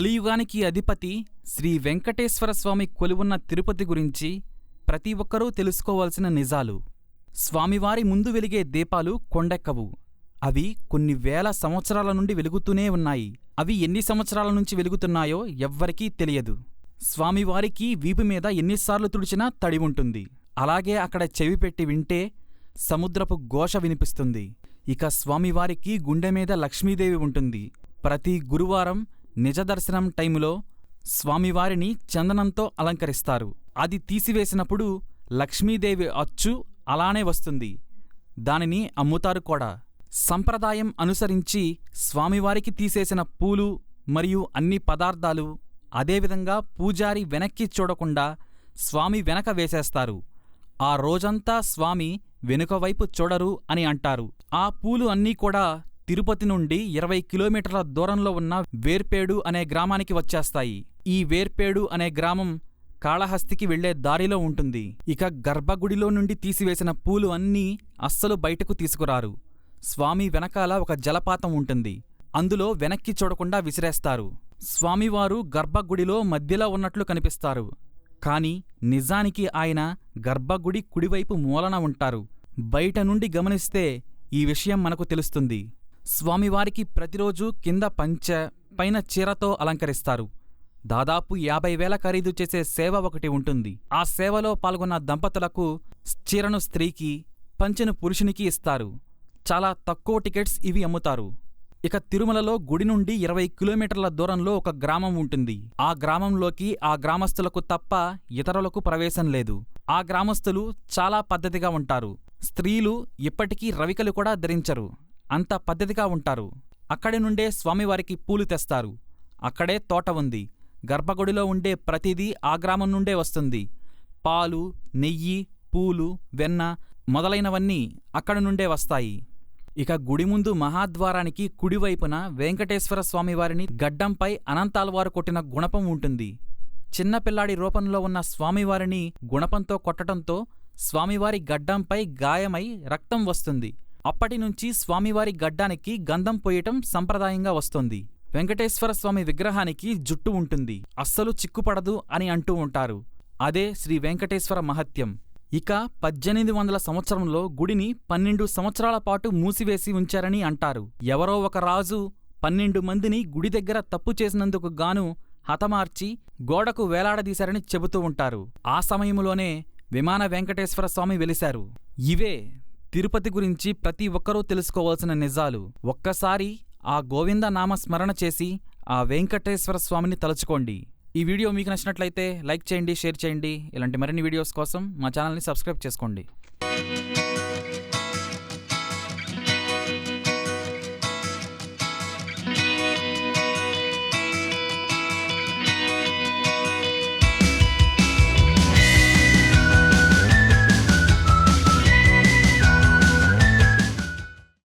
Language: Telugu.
కలియుగానికి అధిపతి శ్రీ వెంకటేశ్వర స్వామి కొలువున్న తిరుపతి గురించి ప్రతి ఒక్కరూ తెలుసుకోవాల్సిన నిజాలు. స్వామివారి ముందు వెలిగే దీపాలు కొండెక్కవు. అవి కొన్ని వేల సంవత్సరాల నుండి వెలుగుతూనే ఉన్నాయి. అవి ఎన్ని సంవత్సరాల నుంచి వెలుగుతున్నాయో ఎవ్వరికీ తెలియదు. స్వామివారికి వీపు మీద ఎన్నిసార్లు తుడిచినా తడి ఉంటుంది. అలాగే అక్కడ చెవి పెట్టి వింటే సముద్రపు ఘోష వినిపిస్తుంది. ఇక స్వామివారికి గుండె మీద లక్ష్మీదేవి ఉంటుంది. ప్రతి గురువారం నిజదర్శనం టైములో స్వామివారిని చందనంతో అలంకరిస్తారు. అది తీసివేసినప్పుడు లక్ష్మీదేవి అచ్చు అలానే వస్తుంది. దానిని అమ్ముతారు కూడా. సంప్రదాయం అనుసరించి స్వామివారికి తీసేసిన పూలు మరియు అన్ని పదార్థాలు అదేవిధంగా పూజారి వెనక్కి చూడకుండా స్వామి వెనక వేసేస్తారు. ఆ రోజంతా స్వామి వెనుకవైపు చూడరు అని అంటారు. ఆ పూలు అన్నీ కూడా తిరుపతి నుండి ఇరవై కిలోమీటర్ల దూరంలో ఉన్న వేర్పేడు అనే గ్రామానికి వచ్చేస్తాయి. ఈ వేర్పేడు అనే గ్రామం కాళహస్తికి వెళ్ళే దారిలో ఉంటుంది. ఇక గర్భగుడిలో నుండి తీసివేసిన పూలు అన్నీ అస్సలు బయటకు తీసుకురారు. స్వామి వెనకాల ఒక జలపాతం ఉంటుంది. అందులో వెనక్కి చూడకుండా విసిరేస్తారు. స్వామివారు గర్భగుడిలో మధ్యలో ఉన్నట్లు కనిపిస్తారు. కాని నిజానికి ఆయన గర్భగుడి కుడివైపు మూలన ఉంటారు. బయట నుండి గమనిస్తే ఈ విషయం మనకు తెలుస్తుంది. స్వామివారికి ప్రతిరోజు కింద పంచె పైన చీరతో అలంకరిస్తారు. దాదాపు యాభై వేల ఖరీదు చేసే సేవ ఒకటి ఉంటుంది. ఆ సేవలో పాల్గొన్న దంపతులకు చీరను స్త్రీకి పంచెను పురుషునికి ఇస్తారు. చాలా తక్కువ టికెట్స్ ఇవి అమ్ముతారు. ఇక తిరుమలలో గుడి నుండి ఇరవై కిలోమీటర్ల దూరంలో ఒక గ్రామం ఉంటుంది. ఆ గ్రామంలోకి ఆ గ్రామస్తులకు తప్ప ఇతరులకు ప్రవేశం లేదు. ఆ గ్రామస్తులు చాలా పద్ధతిగా ఉంటారు. స్త్రీలు ఇప్పటికీ రవికలు కూడా ధరించరు. అంత పద్ధతిగా ఉంటారు. అక్కడి నుండే స్వామివారికి పూలు తెస్తారు. అక్కడే తోట ఉంది. గర్భగుడిలో ఉండే ప్రతిదీ ఆ గ్రామం నుండే వస్తుంది. పాలు నెయ్యి పూలు వెన్న మొదలైనవన్నీ అక్కడి నుండే వస్తాయి. ఇక గుడి ముందు మహాద్వారానికి కుడివైపున వెంకటేశ్వర స్వామివారిని గడ్డంపై అనంతాల్వారు కొట్టిన గుణపం ఉంటుంది. చిన్నపిల్లాడి రూపంలో ఉన్న స్వామివారిని గుణపంతో కొట్టడంతో స్వామివారి గడ్డంపై గాయమై రక్తం వస్తుంది. అప్పటినుంచి స్వామివారి గడ్డానికి గంధం పోయటం సంప్రదాయంగా వస్తోంది. వెంకటేశ్వర స్వామి విగ్రహానికి జుట్టు ఉంటుంది. అస్సలు చిక్కుపడదు అని అంటూ ఉంటారు. అదే శ్రీ వెంకటేశ్వర మహత్యం. ఇక పద్దెనిమిది వందల సంవత్సరంలో గుడిని పన్నెండు సంవత్సరాల పాటు మూసివేసి ఉంచారని అంటారు. ఎవరో ఒక రాజు పన్నెండు మందిని గుడి దగ్గర తప్పు చేసినందుకు గాను హతమార్చి గోడకు వేలాడదీశారని చెబుతూ ఉంటారు. ఆ సమయంలోనే విమాన వెంకటేశ్వర స్వామి వెలిశారు. ఇవే తిరుపతి గురించి ప్రతి ఒక్కరూ తెలుసుకోవాల్సిన నిజాలు. ఒక్కసారి ఆ గోవింద నామ స్మరణ చేసి ఆ వెంకటేశ్వర స్వామిని తలుచుకోండి. ఈ వీడియో మీకు నచ్చినట్లయితే లైక్ చేయండి షేర్ చేయండి. ఇలాంటి మరిన్ని వీడియోస్ కోసం మా ఛానల్ని సబ్స్క్రైబ్ చేసుకోండి.